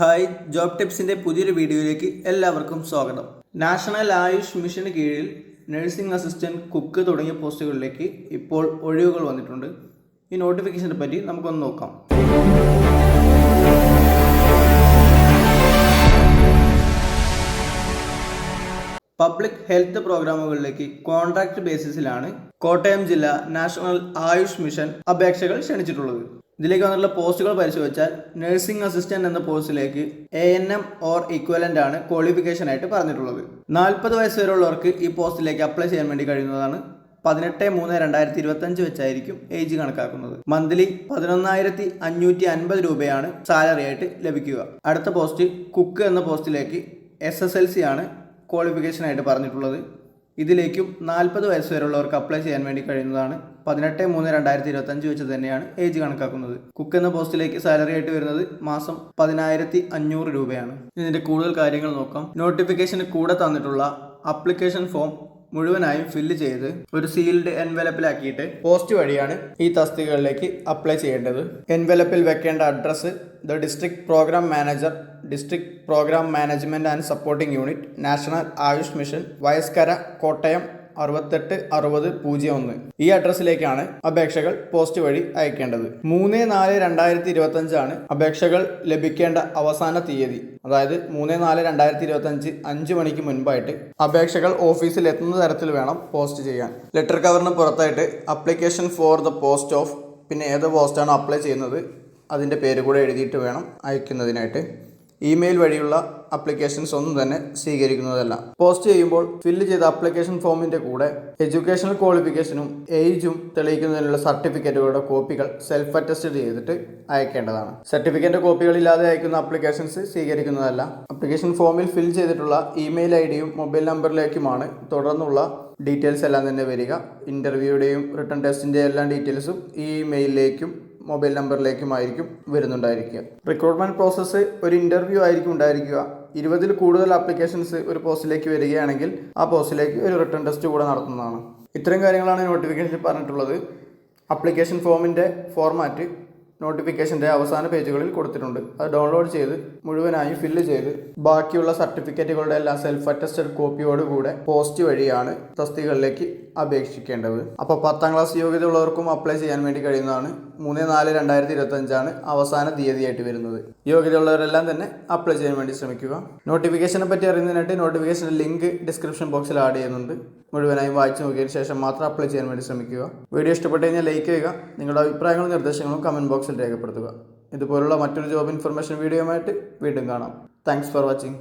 Hi job ടിപ്സിന്റെ പുതിയൊരു വീഡിയോയിലേക്ക് എല്ലാവർക്കും സ്വാഗതം. നാഷണൽ ആയുഷ് മിഷന് കീഴിൽ നഴ്സിംഗ് അസിസ്റ്റന്റ് കുക്ക് തുടങ്ങിയ പോസ്റ്റുകളിലേക്ക് ഇപ്പോൾ ഒഴിവുകൾ വന്നിട്ടുണ്ട്. ഈ നോട്ടിഫിക്കേഷനെ പറ്റി നമുക്കൊന്ന് നോക്കാം. പബ്ലിക് ഹെൽത്ത് പ്രോഗ്രാമുകളിലേക്ക് കോൺട്രാക്ട് ബേസിസിലാണ് കോട്ടയം ജില്ല നാഷണൽ ആയുഷ് മിഷൻ അപേക്ഷകൾ ക്ഷണിച്ചിട്ടുള്ളത്. ഇതിലേക്ക് വന്നിട്ടുള്ള പോസ്റ്റുകൾ പരിശോധിച്ചാൽ നഴ്സിംഗ് അസിസ്റ്റന്റ് എന്ന പോസ്റ്റിലേക്ക് A N M or equivalent ആണ് ക്വാളിഫിക്കേഷൻ ആയിട്ട് പറഞ്ഞിട്ടുള്ളത്. നാൽപ്പത് വയസ്സ് വരെയുള്ളവർക്ക് ഈ പോസ്റ്റിലേക്ക് അപ്ലൈ ചെയ്യാൻ വേണ്ടി കഴിയുന്നതാണ് പതിനെട്ട് മൂന്ന് രണ്ടായിരത്തി ഇരുപത്തി അഞ്ച് വെച്ചായിരിക്കും ഏജ് കണക്കാക്കുന്നത്. മന്ത്ലി പതിനൊന്നായിരത്തി അഞ്ഞൂറ്റി അൻപത് രൂപയാണ് സാലറി ആയിട്ട് ലഭിക്കുക. അടുത്ത പോസ്റ്റ് കുക്ക് എന്ന പോസ്റ്റിലേക്ക് എസ് എസ് എൽ സി ആണ് ക്വാളിഫിക്കേഷൻ ആയിട്ട് പറഞ്ഞിട്ടുള്ളത്. ഇതിലേക്കും നാൽപ്പത് വയസ്സ് വരെയുള്ളവർക്ക് അപ്ലൈ ചെയ്യാൻ വേണ്ടി കഴിയുന്നതാണ്. പതിനെട്ട് മൂന്ന് രണ്ടായിരത്തി ഇരുപത്തി അഞ്ച് വെച്ച് തന്നെയാണ് ഏജ് കണക്കാക്കുന്നത്. കുക്ക് എന്ന പോസ്റ്റിലേക്ക് സാലറി ആയിട്ട് വരുന്നത് മാസം പതിനായിരത്തി അഞ്ഞൂറ് രൂപയാണ്. ഇതിന്റെ കൂടുതൽ കാര്യങ്ങൾ നോക്കാം. നോട്ടിഫിക്കേഷന് കൂടെ തന്നിട്ടുള്ള അപ്ലിക്കേഷൻ ഫോം മുഴുവനായും ഫില്ല് ചെയ്ത് ഒരു സീൽഡ് എൻവലപ്പിലാക്കിയിട്ട് പോസ്റ്റ് വഴിയാണ് ഈ തസ്തികകളിലേക്ക് അപ്ലൈ ചെയ്യേണ്ടത്. എൻവലപ്പിൽ വെക്കേണ്ട address the district programme manager district programme management and supporting unit national Ayush mission Vayaskara Kottayam അറുപത്തെട്ട് അറുപത് പൂജ്യം ഒന്ന്. ഈ അഡ്രസ്സിലേക്കാണ് അപേക്ഷകൾ പോസ്റ്റ് വഴി അയക്കേണ്ടത്. മൂന്ന് നാല് രണ്ടായിരത്തി ഇരുപത്തി അഞ്ചാണ് അപേക്ഷകൾ ലഭിക്കേണ്ട അവസാന തീയതി. അതായത് മൂന്ന് നാല് രണ്ടായിരത്തി ഇരുപത്തി അഞ്ച് അഞ്ച് മണിക്ക് മുൻപായിട്ട് അപേക്ഷകൾ ഓഫീസിൽ എത്തുന്ന തരത്തിൽ വേണം പോസ്റ്റ് ചെയ്യാൻ. ലെറ്റർ കവറിന് പുറത്തായിട്ട് application for the post of പിന്നെ ഏത് പോസ്റ്റാണ് അപ്ലൈ ചെയ്യുന്നത് അതിന്റെ പേര് കൂടെ എഴുതിയിട്ട് വേണം അയക്കുന്നതിനായിട്ട്. ഇമെയിൽ വഴിയുള്ള അപ്ലിക്കേഷൻസ് ഒന്നും തന്നെ സ്വീകരിക്കുന്നതല്ല. പോസ്റ്റ് ചെയ്യുമ്പോൾ ഫില്ല് ചെയ്ത അപ്ലിക്കേഷൻ ഫോമിന്റെ കൂടെ എഡ്യൂക്കേഷണൽ ക്വാളിഫിക്കേഷനും ഏജും തെളിയിക്കുന്നതിനുള്ള സർട്ടിഫിക്കറ്റുകളുടെ കോപ്പികൾ സെൽഫ് അറ്റസ്റ്റ് ചെയ്തിട്ട് അയക്കേണ്ടതാണ്. സർട്ടിഫിക്കറ്റ് കോപ്പികളില്ലാതെ അയക്കുന്ന അപ്ലിക്കേഷൻസ് സ്വീകരിക്കുന്നതല്ല. അപ്ലിക്കേഷൻ ഫോമിൽ ഫിൽ ചെയ്തിട്ടുള്ള ഇമെയിൽ ഐ ഡിയും മൊബൈൽ നമ്പറിലേക്കുമാണ് തുടർന്നുള്ള ഡീറ്റെയിൽസ് എല്ലാം തന്നെ വരിക. ഇന്റർവ്യൂയുടെയും റിട്ടേൺ ടെസ്റ്റിന്റെ എല്ലാ ഡീറ്റെയിൽസും ഈ മെയിലിലേക്കും മൊബൈൽ നമ്പറിലേക്കുമായിരിക്കും വരുന്നുണ്ടായിരിക്കുക. റിക്രൂട്ട്മെന്റ് പ്രോസസ്സ് ഒരു ഇന്റർവ്യൂ ആയിരിക്കും ഉണ്ടായിരിക്കുക. ഇരുപതിൽ കൂടുതൽ ആപ്ലിക്കേഷൻസ് ഒരു പോസ്റ്റിലേക്ക് വരികയാണെങ്കിൽ ആ പോസ്റ്റിലേക്ക് ഒരു റിട്ടേൺ ടെസ്റ്റ് കൂടെ നടത്തുന്നതാണ്. ഇത്തരം കാര്യങ്ങളാണ് നോട്ടിഫിക്കേഷനിൽ പറഞ്ഞിട്ടുള്ളത്. അപ്ലിക്കേഷൻ ഫോമിന്റെ ഫോർമാറ്റ് നോട്ടിഫിക്കേഷന്റെ അവസാന പേജുകളിൽ കൊടുത്തിട്ടുണ്ട്. അത് ഡൗൺലോഡ് ചെയ്ത് മുഴുവനായും ഫില്ല് ചെയ്ത് ബാക്കിയുള്ള സർട്ടിഫിക്കറ്റുകളുടെ എല്ലാ സെൽഫ് അറ്റസ്റ്റഡ് കോപ്പിയോടുകൂടെ പോസ്റ്റ് വഴിയാണ് തസ്തികളിലേക്ക് അപേക്ഷിക്കേണ്ടത്. അപ്പോൾ പത്താം ക്ലാസ് യോഗ്യത ഉള്ളവർക്കും അപ്ലൈ ചെയ്യാൻ വേണ്ടി കഴിയുന്നതാണ് മൂന്ന് നാല് രണ്ടായിരത്തി ഇരുപത്തി അഞ്ചാണ് അവസാന തീയതിയായിട്ട് വരുന്നത്. യോഗ്യതയുള്ളവരെല്ലാം തന്നെ അപ്ലൈ ചെയ്യാൻ വേണ്ടി ശ്രമിക്കുക. നോട്ടിഫിക്കേഷനെ പറ്റി അറിയുന്നതിനായിട്ട് നോട്ടിഫിക്കേഷന്റെ ലിങ്ക് ഡിസ്ക്രിപ്ഷൻ ബോക്സിൽ ആഡ് ചെയ്യുന്നുണ്ട്. മുഴുവനായും വായിച്ചു നോക്കിയതിന് ശേഷം മാത്രം അപ്ലൈ ചെയ്യാൻ വേണ്ടി ശ്രമിക്കുക. വീഡിയോ ഇഷ്ടപ്പെട്ടു കഴിഞ്ഞാൽ ലൈക്ക് ചെയ്യുക. നിങ്ങളുടെ അഭിപ്രായങ്ങളും നിർദ്ദേശങ്ങളും കമന്റ് രേഖപ്പെടുത്തുക. ഇതുപോലുള്ള മറ്റൊരു ജോബ് ഇൻഫർമേഷൻ വീഡിയോയുമായിട്ട് വീണ്ടും കാണാം. Thanks for watching